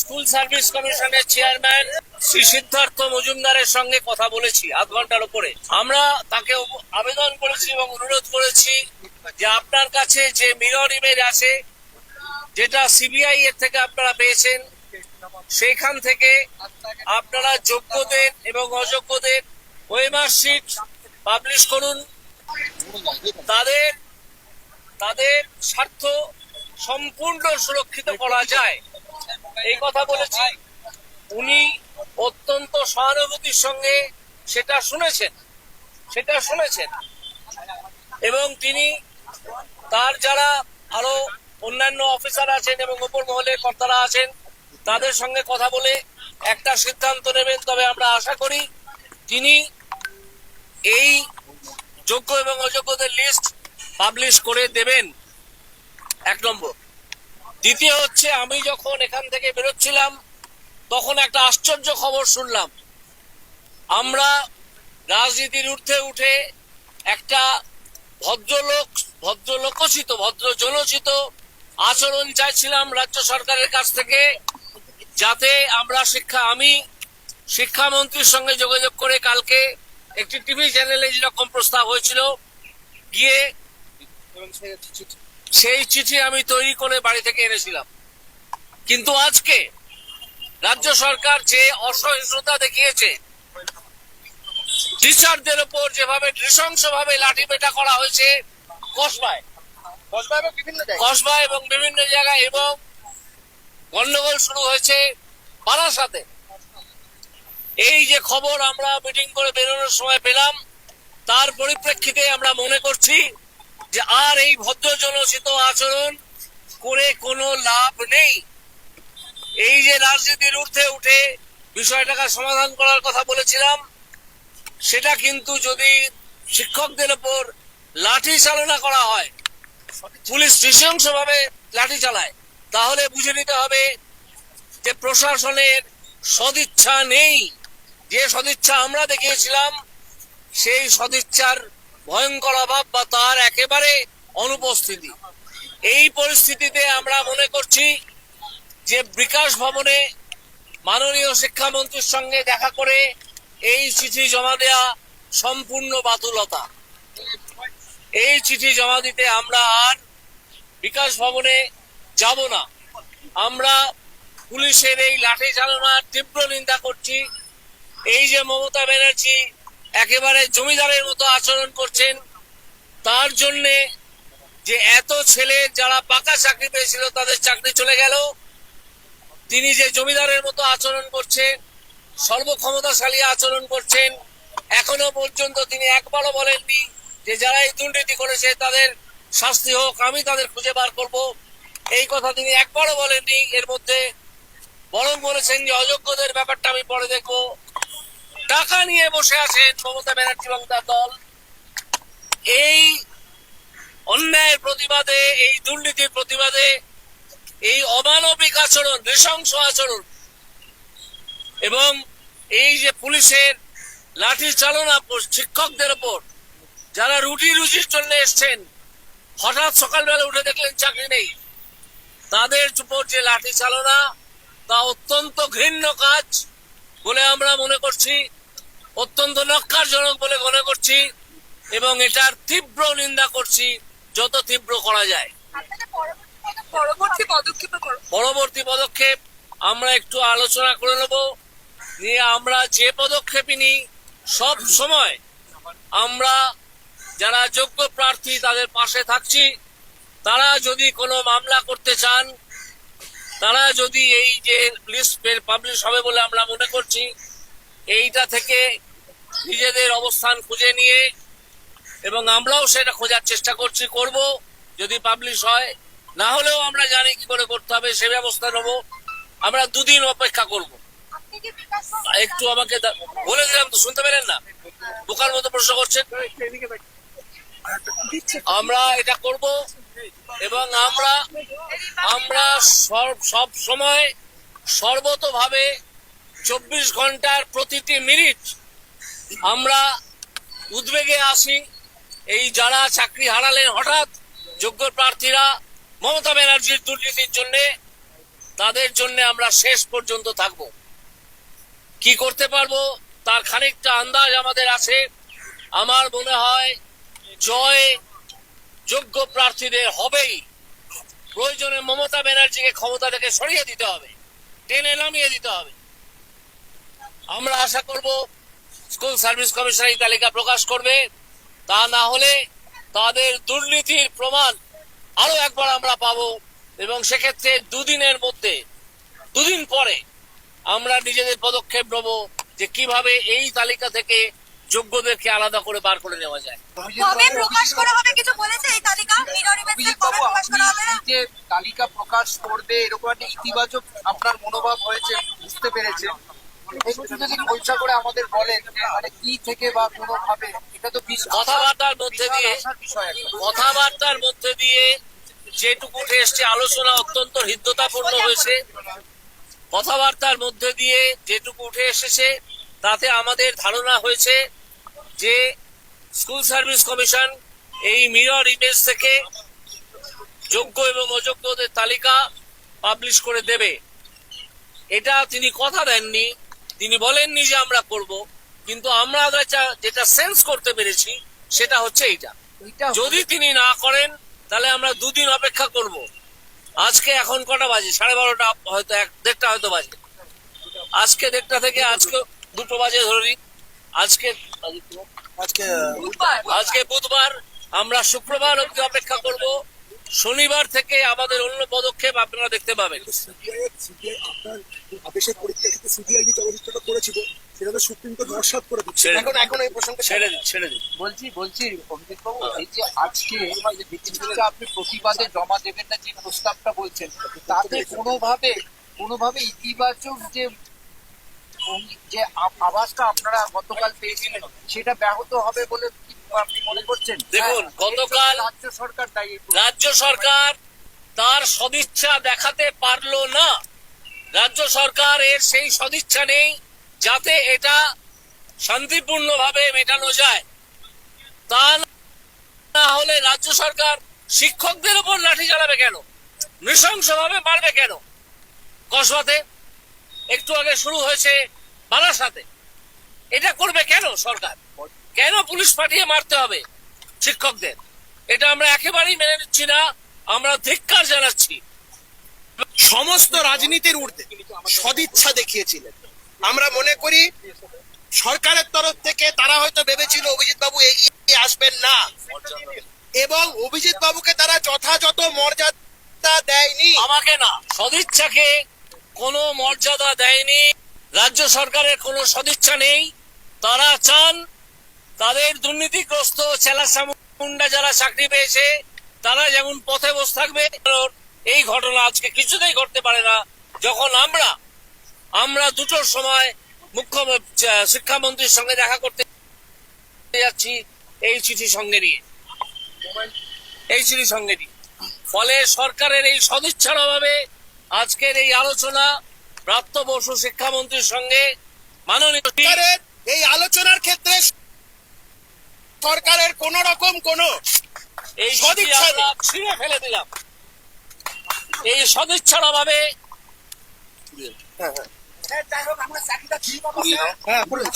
School service কমিশনের chairman Shri Siddhartha মজুমদারের সঙ্গে কথা বলেছি, আধ ঘণ্টার উপরে। আমরা তাকে আবেদন করেছি এবং অনুরোধ করেছি যে আপনার কাছে যে মিরর ইমেজ আছে, যেটা সিবিআই এর থেকে আপনারা পেয়েছেন সেইখান থেকে আপনারা যোগ্যদের এবং অযোগ্যদের ওয়েমার পাবলিশ করুন। তাদের তাদের স্বার্থ সম্পূর্ণ সুরক্ষিত করা যায়। এই কথা বলেছি। উনি অত্যন্ত সহানুভূতির সঙ্গে সেটা শুনেছেন। সেটা শুনেছেন। এবং তিনি তার যারা আরও অন্যান্য অফিসার আছেন এবং উপর মহলের কর্তারা আছেন, তাদের সঙ্গে কথা বলে একটা সিদ্ধান্ত নেবেন। তবে আমরা আশা করি তিনি এই যোগ্য এবং অযোগ্যদের লিস্ট পাবলিশ করে দেবেন। এক নম্বর। দ্বিতীয় হচ্ছে, আমি যখন এখান থেকে বেরোচ্ছিলাম, তখন একটা আশ্চর্য খবর শুনলাম। আমরা রাজনীতির ঊর্ধ্বে উঠে একটা ভদ্রলোক, ভদ্রলোকোচিত ভদ্র জনচিত আচরণ চাইছিলাম রাজ্য সরকারের কাছ থেকে, যাতে আমরা শিক্ষা, আমি শিক্ষামন্ত্রীর সঙ্গে যোগাযোগ করে কালকে একটি টিভি চ্যানেলে যেরকম প্রস্তাব হয়েছিল, গিয়ে সেই চিঠি আমি তৈরি করে বাড়ি থেকে এনেছিলাম। কিন্তু আজকে রাজ্য সরকার যে অসহিষ্ণুতা দেখিয়েছে টিচারদের উপর যেভাবে নৃশংসভাবে লাঠি পেটা করা হয়েছে কসবায়। কসবা এবং বিভিন্ন জায়গায় এবং গন্ডগোল শুরু হয়েছে বারাসাতে। এই যে খবর আমরা মিটিং করে বেরোনোর সময় পেলাম তার পরিপ্রেক্ষিতে আমরা মনে করছি যে আর এই ভদ্র জনচিত আচরণ করে কোনো লাভ নেই। এই যে রাজনীতির ঊর্ধ্বে উঠে বিষয়টাকে সমাধান করার কথা বলেছিলাম, সেটা কিন্তু যদি শিক্ষকদের উপর লাঠি চালনা করা হয়, পুলিশ নৃশংসভাবে লাঠি চালায়, তাহলে বুঝে নিতে হবে যে প্রশাসনের সদিচ্ছা নেই। যে সদিচ্ছা আমরা দেখিয়েছিলাম, সেই সদিচ্ছার ভয়ঙ্কর অভাব বা তার একেবারে অনুপস্থিতি। এই পরিস্থিতিতে আমরা মনে করছি যে বিকাশ ভবনে মাননীয় শিক্ষামন্ত্রীর সঙ্গে দেখা করে এই চিঠি জমা দেয়া সম্পূর্ণ বাতুলতা। এই চিঠি জমা দিতে আমরা আর বিকাশ ভবনে যাব না। আমরা পুলিশের এই লাঠি চালনার তীব্র নিন্দা করছি। এই যে মমতা ব্যানার্জি একেবারে জমিদারের মতো আচরণ করছেন। তার জন্যে যে এত ছেলে যারা পাকা চাকরি পেয়েছিল, তাদের চাকরি চলে গেল। তিনি যে জমিদারের মতো আচরণ করছেন, সর্বক্ষমতাশালী আচরণ করছেন, এখনও পর্যন্ত তিনি একবারও বলেননি যে যারা এই দুর্নীতি করেছে, তাদের শাস্তি হোক, আমি তাদের খুঁজে বার করব। এই কথা তিনি একবারও বলেননি। এর মধ্যে বরং বলেছেন যে অযোগ্যদের ব্যাপারটা আমি পরে দেখব। টাকা নিয়ে বসে আছেন মমতা ব্যানার্জি এবং তার দল। এই অন্যায়ের প্রতিবাদে, এই দুর্নীতির প্রতিবাদে, এই অমানবিক আচরণ, নৃশংস আচরণ, এবং এই যে পুলিশের লাঠি চালনা শিক্ষকদের ওপর, যারা রুটি রুজির জন্য এসছেন, হঠাৎ সকালবেলা উঠে দেখলেন চাকরি নেই। তাদের উপর যে লাঠি চালনা, তা অত্যন্ত ঘৃণ্য কাজ বলে আমরা মনে করছি। অত্যন্ত নক্কারজনক বলে মনে করছি এবং এটার তীব্র নিন্দা করছি যত তীব্র করা যায়। পরবর্তী পরবর্তী পদক্ষেপ পরবর্তী পদক্ষেপ আমরা একটু আলোচনা করে নেব। নিয়ে আমরা যে পদক্ষেপই নিই সব সময় আমরা যারা যোগ্য প্রার্থী তাদের পাশে থাকছি। তারা যদি কোনো মামলা করতে চান তারা যদি এই যে লিস্ট পাবলিশ হবে বলে আমরা মনে করছি এইটা থেকে নিজেদের অবস্থান খুঁজে নিয়ে, এবং আমরাও সেটা খোঁজার চেষ্টা করছি, করব, যদি পাবলিশ হয়। না হলেও আমরা জানি কি করে করতে হবে, সে ব্যবস্থা নেব। আমরা দুদিন অপেক্ষা করব। একটু আমাকে বলে দিলাম তো, শুনতে পেলেন না? বোকার মতো প্রশ্ন করছেন। আমরা এটা করব, এবং আমরা আমরা সব সব সময় সর্বতভাবে চব্বিশ ঘণ্টার প্রতিটি মিনিট আমরা উদ্বেগে আসি এই যারা চাকরি হারালেন হঠাৎ যোগ্য প্রার্থীরা মমতা ব্যানার্জির দুর্নীতির জন্য, তাদের জন্য আমরা শেষ পর্যন্ত থাকব। কি করতে পারব? তার খানিকটা আন্দাজ আমাদের আছে। আমার মনে হয় জয় যোগ্য প্রার্থীদের হবেই। প্রয়োজনে মমতা ব্যানার্জিকে ক্ষমতা থেকে সরিয়ে দিতে হবে। টেনে নামিয়ে দিতে হবে। আমরা আশা করব স্কুল সার্ভিস কমিশন এই তালিকা প্রকাশ করবে। তা না হলে তাদের দুর্নীতির প্রমাণ আরও একবার আমরা পাবো এবং সেক্ষেত্রে দুদিনের মধ্যে দুদিন পরে আমরা নিজেদের পদক্ষেপ নেব যে কীভাবে এই তালিকা থেকে যোগ্যদেরকে আলাদা করে বার করে নেওয়া যায়। কবে প্রকাশ করা হবে কিছু বলেছে এই তালিকা? মিরর ইমেজে কবে প্রকাশ করা হবে? যে তালিকা প্রকাশ করবে এরকম একটা ইতিবাচক আপনার মনোভাব হয়েছে বুঝতে পেরেছে একটু যদি পরীক্ষা করে আমাদের বলেন যে মানে কি থেকে বা কোনো ভাবে এটা তো কথাবার্তার মধ্যে দিয়ে। কথাবার্তার মধ্যে দিয়ে যেটুকু উঠে এসছে আলোচনা অত্যন্ত হৃদ্যতাপূর্ণ হয়েছে। কথাবার্তার মধ্যে দিয়ে যেটুকু উঠে এসেছে তাতে আমাদের ধারণা হয়েছে যে স্কুল সার্ভিস কমিশন এই মিরর ইমেজ থেকে যোগ্য এবং অযোগ্যদের তালিকা পাবলিশ করে দেবে। এটা তিনি কথা দেননি। তিনি বলেননি যে আমরা করব কিন্তু আমরা যেটা- যেটা সেন্স করতে পেরেছি সেটা হচ্ছে এইটা। যদি তিনি না করেন তাহলে আমরা দুদিন অপেক্ষা করব। আজকে এখন কটা বাজে? সাড়ে বারোটা হয়তো এক দেড়টা হয়তো বাজে। আজকে দেড়টা থেকে আজকে দুটো বাজে ধরি আজকে আজকে বুধবার আমরা শুক্রবার অবধি অপেক্ষা করব। শনিবার থেকে আমাদের অন্য পদক্ষেপ আপনারা দেখতে পাবেন। বলছি বলছি এই যে আজকে আপনি প্রতিবাদে জমা দেবেন না, যে প্রস্তাবটা বলছেন কোনোভাবে কোনোভাবে ইতিবাচক যে যে আ- আওয়াজটা আপনারা গতকাল পেয়েছিলেন, সেটা ব্যাহত হবে বলে আপনি মনে করছেন? দেখুন, হ্যাঁ, গতকাল- রাজ্য সরকার দায়ী। রাজ্য সরকার তার সদিচ্ছা দেখাতে পারল না। রাজ্য সরকার এর সেই সদিচ্ছা নেই যাতে এটা শান্তিপূর্ণভাবে মেটানো যায়। তা না হলে রাজ্য সরকার শিক্ষকদের উপর লাঠি চালাবে কেন? নৃশংসভাবে মারবে কেন? কসবাতে একটু আগে শুরু হয়েছে বারাসাতে এটা করবে কেন সরকার? কেন পুলিশ পাঠিয়ে মারতে হবে? শিক্ষকদের। এটা আমরা একেবারেই মেনে নিচ্ছি না আমরা ধিক্কার জানাচ্ছি। সমস্ত রাজনীতির ঊর্ধ্বে সদিচ্ছা দেখিয়েছিলেন। আমরা মনে করি সরকারের তরফ থেকে তারা হয়তো ভেবেছিল অভিজিৎ বাবু এগিয়ে আসবেন না। এবং অভিজিৎ বাবুকে তারা যথাযথ মর্যাদা দেয়নি। আমাকে না সদিচ্ছাকে কোনো মর্যাদা দেয়নি। রাজ্য সরকারের কোনো সদিচ্ছা নেই। তারা চান তাদের দুর্নীতিগ্রস্ত চেলাসা মুন্ডা যারা চাকরি পেয়েছে, তারা যেমন পথে বসে থাকবে এই ঘটনা আজকে কিছুতেই ঘটতে পারে না। যখন আমরা আমরা দুটোর সময় মুখ্য শিক্ষামন্ত্রীর সঙ্গে দেখা করতে যাচ্ছি, এই চিঠি সঙ্গে নিয়ে। এই চিঠি সঙ্গে নিয়ে। ফলে সরকারের এই সদিচ্ছার অভাবে আজকের এই আলোচনা প্রাপ্ত বসু শিক্ষামন্ত্রীর সঙ্গে মাননীয় এই আলোচনার ক্ষেত্রে সরকারের কোন রকম কোন এই সদিচ্ছা ছিঁড়ে ফেলে দিলাম। এই সদিচ্ছার অভাবে হ্যাঁ বলুন।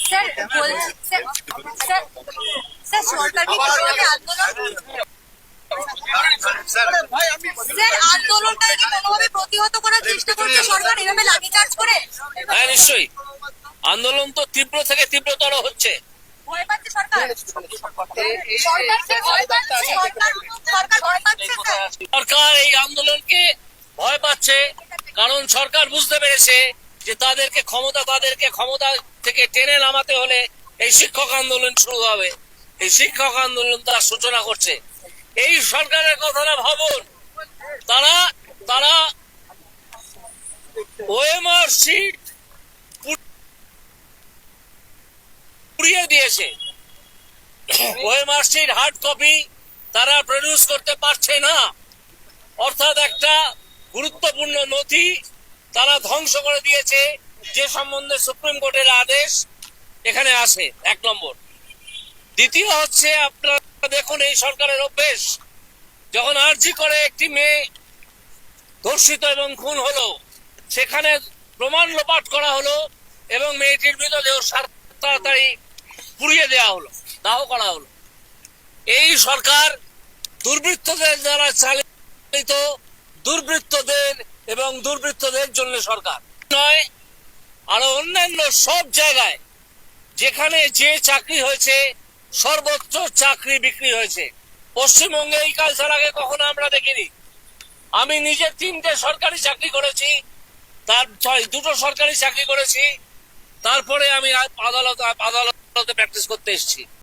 স্যার বলছি স্যার স্যার স্যার সরকার কি কোনোভাবে আন্দোলন স্যার আন্দোলনটা কি কোনোভাবে প্রতিহত করার চেষ্টা করছে সরকার? এভাবে লাঠিচার্জ করে? হ্যাঁ নিশ্চয়ই। আন্দোলন তো তীব্র থেকে তীব্রতর হচ্ছে। ভয় পাচ্ছে সরকার। এই সরকার। এই আন্দোলনকে ভয় পাচ্ছে কারণ সরকার বুঝতে পেরেছে যে তাদেরকে ক্ষমতা তাদেরকে ক্ষমতা থেকে টেনে নামাতে হলে এই শিক্ষক আন্দোলন শুরু হবে। এই শিক্ষক আন্দোলন তার সূচনা করছে। এই সরকারের কথাটা ভাবুন তারা তারা ওএমআর সিট পুড়িয়ে দিয়েছে। ওএমআর সিট হার্ড কপি তারা প্রডিউস করতে পারছে না। অর্থাৎ একটা গুরুত্বপূর্ণ নথি তারা ধ্বংস করে দিয়েছে, যে সম্বন্ধে সুপ্রিম কোর্টের আদেশ এখানে আসে এক নম্বর। দ্বিতীয় হচ্ছে আপনারা দেখুন, এই সরকারের অভ্যেস, যখন আর্জি করে একটি মেয়ে ধর্ষিত এবং খুন হলো, সেখানে প্রমাণ লোপাট করা হলো এবং মেয়েটির মৃতদেহ তাড়াতাড়ি পুড়িয়ে দেওয়া হলো, দাহ করা হলো। এই সরকার দুর্বৃত্তদের দ্বারা চালিত দুর্বৃত্তদের এবং দুর্বৃত্তদের জন্য সরকার। নয়, আরও অন্যান্য সব জায়গায় যেখানে যে চাকরি হয়েছে, সর্বোচ্চ চাকরি বিক্রি হয়েছে। পশ্চিমবঙ্গে এই কালচার আগে কখনো আমরা দেখিনি। আমি নিজে তিনটে সরকারি চাকরি করেছি, তার দুটো সরকারি চাকরি করেছি তারপরে আমি আদালত আদালতে প্র্যাকটিস করতে এসেছি।